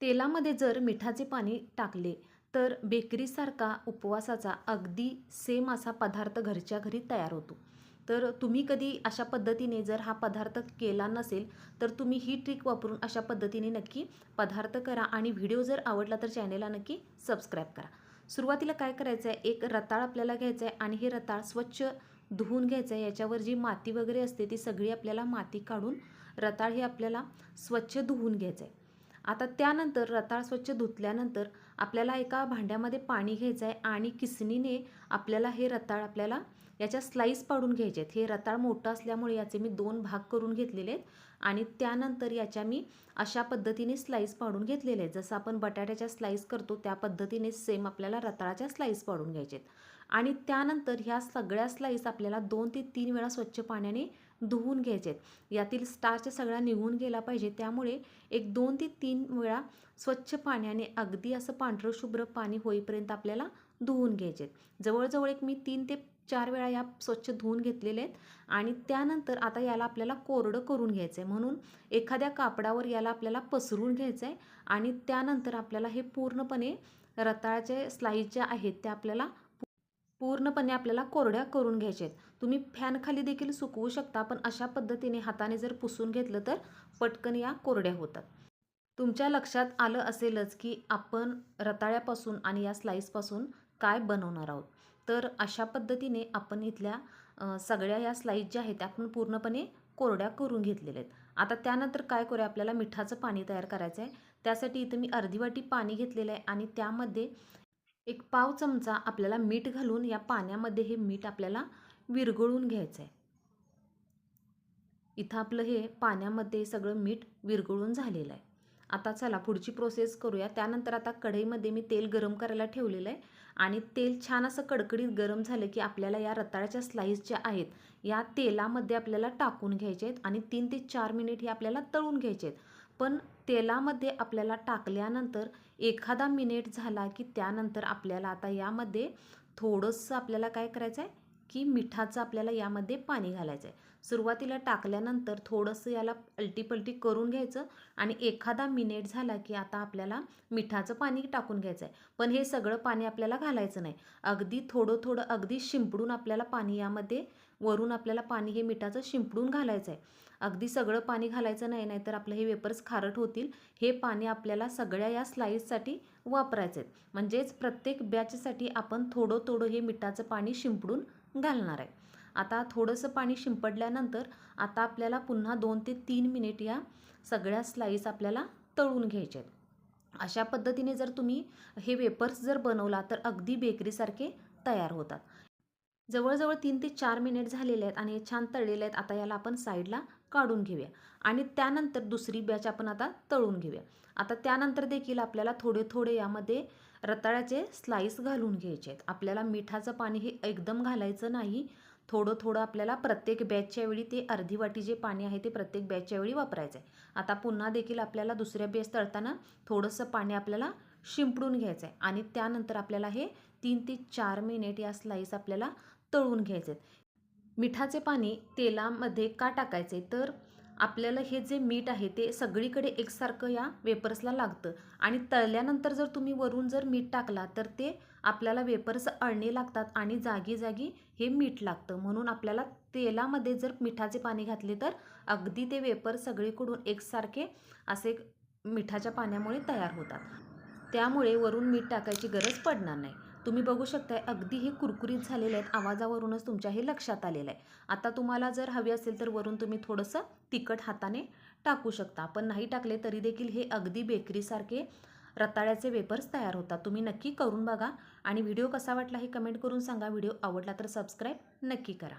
तेलामध्ये जर मिठाचे पाणी टाकले तर बेकरीसारखा उपवासाचा अगदी सेम असा पदार्थ घरच्या घरी तयार होतो. तर तुम्ही कधी अशा पद्धतीने जर हा पदार्थ केला नसेल तर तुम्ही ही ट्रिक वापरून अशा पद्धतीने नक्की पदार्थ करा आणि व्हिडिओ जर आवडला तर चॅनेलला नक्की सबस्क्राईब करा. सुरुवातीला काय करायचं आहे एक रताळ आपल्याला घ्यायचं आहे आणि हे रताळ स्वच्छ धुवून घ्यायचं आहे याच्यावर जी माती वगैरे असते ती सगळी आपल्याला माती काढून रताळ हे आपल्याला स्वच्छ धुवून घ्यायचं आहे आता त्यानंतर रताळ स्वच्छ धुतल्यानंतर आपल्याला एका भांड्यामध्ये पाणी घ्यायचं आहे आणि किसणीने आपल्याला हे रताळ आपल्याला याच्या स्लाईस पाडून घ्यायचे आहेत. हे रताळ मोठं असल्यामुळे याचे मी दोन भाग करून घेतलेले आहेत आणि त्यानंतर याच्या मी अशा पद्धतीने स्लाईस पाडून घेतलेले आहेत. जसं आपण बटाट्याच्या स्लाईस करतो त्या पद्धतीने सेम आपल्याला रताळाच्या स्लाईस पाडून घ्यायचे आहेत. आणि त्यानंतर ह्या सगळ्या स्लाईस आपल्याला दोन ते तीन वेळा स्वच्छ पाण्याने धुवून घ्यायचे आहेत यातील स्टार्च सगळा निघून गेला पाहिजे. त्यामुळे एक दोन ते तीन वेळा स्वच्छ पाण्याने अगदी असं पांढरं शुभ्र पाणी होईपर्यंत आपल्याला धुवून घ्यायचे आहेत जवळजवळ एक मी तीन ते चार वेळा या स्वच्छ धुवून घेतलेले आहेत. आणि त्यानंतर आता याला आपल्याला कोरडं करून घ्यायचं आहे म्हणून एखाद्या कापडावर याला आपल्याला पसरून घ्यायचं आहे आणि त्यानंतर आपल्याला हे पूर्णपणे रताळ्याचे स्लाईज ज्या आहेत त्या आपल्याला पूर्णपणे आपल्याला कोरड्या करून घ्यायच्या आहेत. तुम्ही फॅनखाली देखील सुकवू शकता पण अशा पद्धतीने हाताने जर पुसून घेतलं तर पटकन या कोरड्या होतात. तुमच्या लक्षात आलं असेलच की आपण रताळ्यापासून आणि या स्लाईसपासून काय बनवणार आहोत. तर अशा पद्धतीने आपण इथल्या सगळ्या या स्लाईस ज्या आहेत त्या आपण पूर्णपणे कोरड्या करून घेतलेल्या आहेत. आता त्यानंतर काय करूया आपल्याला मिठाचं पाणी तयार करायचं आहे त्यासाठी इथं मी अर्धी वाटी पाणी घेतलेलं आहे आणि त्यामध्ये एक पाव चमचा आपल्याला मीठ घालून या पाण्यामध्ये हे मीठ आपल्याला विरघळून घ्यायचं आहे इथं आपलं हे पाण्यामध्ये सगळं मीठ विरघळून झालेलं आहे. आता चला पुढची प्रोसेस करूया. त्यानंतर आता कढईमध्ये मी तेल गरम करायला ठेवलेलं आहे. आणि तेल छान असं कडकडीत गरम झालं की आपल्याला या रताळ्याच्या स्लाईस ज्या आहेत या तेलामध्ये आपल्याला टाकून घ्यायचे आहेत आणि तीन ते चार मिनिट हे आपल्याला तळून घ्यायचे आहेत. पण तेलामध्ये आपल्याला टाकल्यानंतर एखादा मिनिट झाला की त्यानंतर आपल्याला आता यामध्ये थोडंसं आपल्याला काय करायचं आहे की मिठाचं आपल्याला यामध्ये पाणी घालायचं आहे. सुरुवातीला टाकल्यानंतर थोडंसं याला अलटीपलटी करून घ्यायचं आणि एखादा मिनिट झाला की आता आपल्याला मिठाचं पाणी टाकून घ्यायचं आहे. पण हे सगळं पाणी आपल्याला घालायचं नाही. अगदी थोडं थोडं अगदी शिंपडून आपल्याला पाणी यामध्ये वरून आपल्याला पाणी हे मिठाचं शिंपडून घालायचं आहे. अगदी सगळं पाणी घालायचं नाही नाहीतर आपलं हे वेपर्स खारट होतील. हे पाणी आपल्याला सगळ्या या स्लाईससाठी वापरायचं आहे. म्हणजेच प्रत्येक बॅचसाठी आपण थोडं थोडं हे मिठाचं पाणी शिंपडून घालणार आहे. आता थोडंसं पाणी शिंपडल्यानंतर आता आपल्याला पुन्हा दोन ते तीन मिनिट या सगळ्या स्लाईस आपल्याला तळून घ्यायचे आहेत. अशा पद्धतीने जर तुम्ही हे वेपर्स जर बनवला तर अगदी बेकरीसारखे तयार होतात. जवळजवळ तीन ते चार मिनिट झालेले आहेत आणि हे छान तळलेले आहेत. आता याला आपण साईडला काढून घेऊया. आणि त्यानंतर दुसरी बॅच आपण आता तळून घेऊया. आता त्यानंतर देखील आपल्याला थोडे थोडे यामध्ये रताळ्याचे स्लाईस घालून घ्यायचे आहेत आपल्याला मिठाचं पाणी हे एकदम घालायचं नाही. थोडं थोडं आपल्याला प्रत्येक बॅचच्या वेळी ते अर्धी वाटी जे पाणी आहे ते प्रत्येक बॅचच्या वेळी वापरायचं आहे आता पुन्हा देखील आपल्याला दुसऱ्या बॅच तळताना थोडंसं पाणी आपल्याला शिंपडून घ्यायचं आहे आणि त्यानंतर आपल्याला हे तीन ते चार मिनिट या स्लाईस आपल्याला तळून घ्यायचे आहेत मिठाचे पाणी तेलामध्ये का टाकायचे तर आपल्याला हे जे मीठ आहे ते सगळीकडे एकसारखं या वेपर्सला लागतं. आणि तळल्यानंतर जर तुम्ही वरून जर मीठ टाकला तर ते आपल्याला वेपर्स अळणे लागतात आणि जागी जागी हे मीठ लागतं. म्हणून आपल्याला तेलामध्ये जर मिठाचे पाणी घातले तर अगदी ते वेपर सगळीकडून एकसारखे असे मिठाच्या पाण्यामुळे तयार होतात. त्यामुळे वरून मीठ टाकायची गरज पडणार नाही. तुम्ही बघू शकताय अगदी हे कुरकुरीत झालेले आहेत. आवाजावरूनच तुमच्या हे लक्षात आलेलं आहे. आता तुम्हाला जर हवी असेल तर वरून तुम्ही थोडंसं तिखट हाताने टाकू शकता. पण नाही टाकले तरी देखील हे अगदी बेकरीसारखे रताळ्याचे वेपर्स तयार होतात. तुम्ही नक्की करून बघा. आणि व्हिडिओ कसा वाटला हे कमेंट करून सांगा. व्हिडिओ आवडला तर सबस्क्राईब नक्की करा.